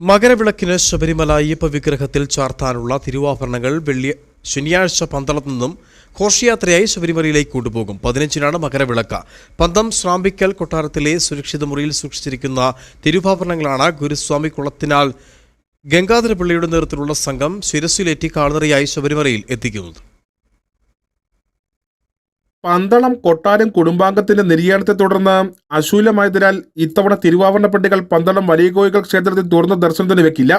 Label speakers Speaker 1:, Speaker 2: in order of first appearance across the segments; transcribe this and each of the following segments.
Speaker 1: മകരവിളക്കിന് ശബരിമല അയ്യപ്പ വിഗ്രഹത്തിൽ ചാർത്താനുള്ള തിരുവാഭരണങ്ങൾ വെള്ളി ശനിയാഴ്ച പന്തളത്ത് നിന്നും ഘോഷയാത്രയായി ശബരിമലയിലേക്ക് കൊണ്ടുപോകും. പതിനഞ്ചിനാണ് മകരവിളക്ക്. പന്തം ശ്രാമ്പിക്കൽ കൊട്ടാരത്തിലെ സുരക്ഷിത മുറിയിൽ സൂക്ഷിച്ചിരിക്കുന്ന തിരുവാഭരണങ്ങളാണ് ഗുരുസ്വാമി കുളത്തിനാൽ ഗംഗാധരപ്പള്ളിയുടെ നേതൃത്വത്തിലുള്ള സംഘം ശിരസിലേറ്റി കാൽനടയായി ശബരിമലയിൽ എത്തിക്കുന്നത്.
Speaker 2: പന്തളം കൊട്ടാരം കുടുംബാംഗത്തിന്റെ നിര്യാണത്തെ തുടർന്ന് അശൂലമായതിനാൽ ഇത്തവണ തിരുവാഭരണ പെട്ടികൾ പന്തളം വലിയ കോയികൾ ക്ഷേത്രത്തിൽ തുറന്ന ദർശനത്തിന് വെക്കില്ല.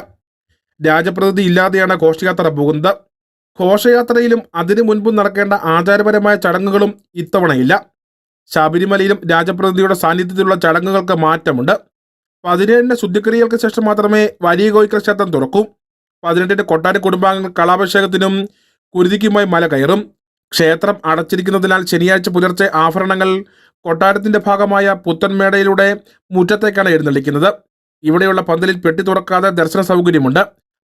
Speaker 2: രാജപ്രതിനിധി ഇല്ലാതെയാണ് ഘോഷയാത്ര പോകുന്നത്. ഘോഷയാത്രയിലും അതിനു മുൻപും നടക്കേണ്ട ആചാരപരമായ ചടങ്ങുകളും ഇത്തവണയില്ല. ശബരിമലയിലും രാജപ്രതിനിധിയുടെ സാന്നിധ്യത്തിലുള്ള ചടങ്ങുകൾക്ക് മാറ്റമുണ്ട്. പതിനേഴിന് ശുദ്ധിക്രിയകൾക്ക് ശേഷം മാത്രമേ വലിയ കോയിക്കൽ ക്ഷേത്രം തുറക്കൂ. പതിനെട്ടിന് കൊട്ടാര കുടുംബാംഗങ്ങൾ കളാഭിഷേകത്തിനും കുരുതിക്കുമായി മല കയറും. ക്ഷേത്രം അടച്ചിരിക്കുന്നതിനാൽ ശനിയാഴ്ച പുലർച്ചെ ആഭരണങ്ങൾ കൊട്ടാരത്തിന്റെ ഭാഗമായ പുത്തൻമേടയിലൂടെ മുറ്റത്തേക്കാണ് എഴുന്നള്ളിക്കുന്നത്. ഇവിടെയുള്ള പന്തലിൽ പെട്ടി തുറക്കാതെ ദർശന സൗകര്യമുണ്ട്.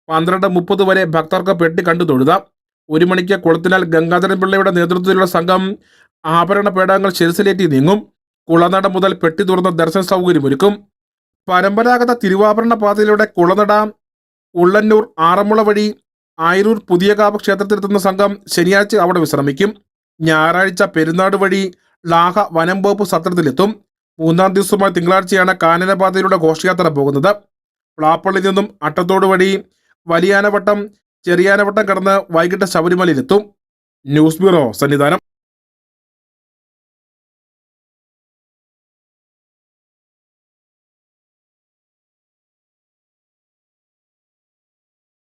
Speaker 2: പന്ത്രണ്ട് മുപ്പത് വരെ ഭക്തർക്ക് പെട്ടി കണ്ടു തൊഴുതാം. ഒരു മണിക്ക് കുളത്തിനാൽ ഗംഗാധരൻ പിള്ളയുടെ നേതൃത്വത്തിലുള്ള സംഘം ആഭരണ പേടകങ്ങൾ ശിരസിലേറ്റി നീങ്ങും. കുളനട മുതൽ പെട്ടി തുറന്ന ദർശന സൗകര്യമൊരുക്കും. പരമ്പരാഗത തിരുവാഭരണ പാതയിലൂടെ കുളനട ഉള്ളന്നൂർ ആറന്മുള വഴി ആയിരൂർ പുതിയകാവ് ക്ഷേത്രത്തിലെത്തുന്ന സംഘം ശനിയാഴ്ച അവിടെ വിശ്രമിക്കും. ഞായറാഴ്ച പെരുന്നാട് വഴി ലാഹ വനം വകുപ്പ് സത്രത്തിലെത്തും. മൂന്നാം ദിവസമായ തിങ്കളാഴ്ചയാണ് കാനനപാതയിലൂടെ ഘോഷയാത്ര പോകുന്നത്. പ്ലാപ്പള്ളിയിൽ നിന്നും അട്ടത്തോട് വഴി വലിയാനവട്ടം ചെറിയാനവട്ടം കടന്ന് വൈകിട്ട് ശബരിമലയിലെത്തും. News bureau Sannidhanam.